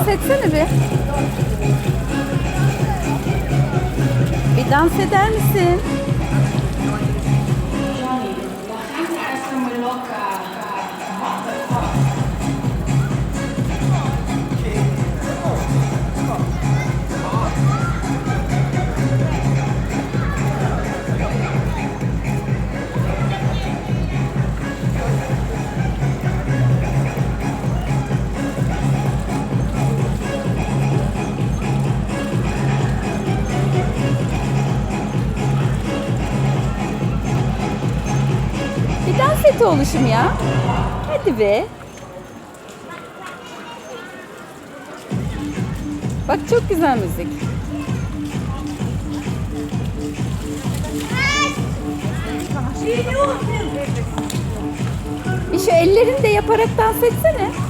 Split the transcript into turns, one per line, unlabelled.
dans etsene bir. Bir dans eder misin? Bir dans et oluşum ya. Hadi be. Bak çok güzel müzik. Bir şu ellerini de yaparak dans etsene.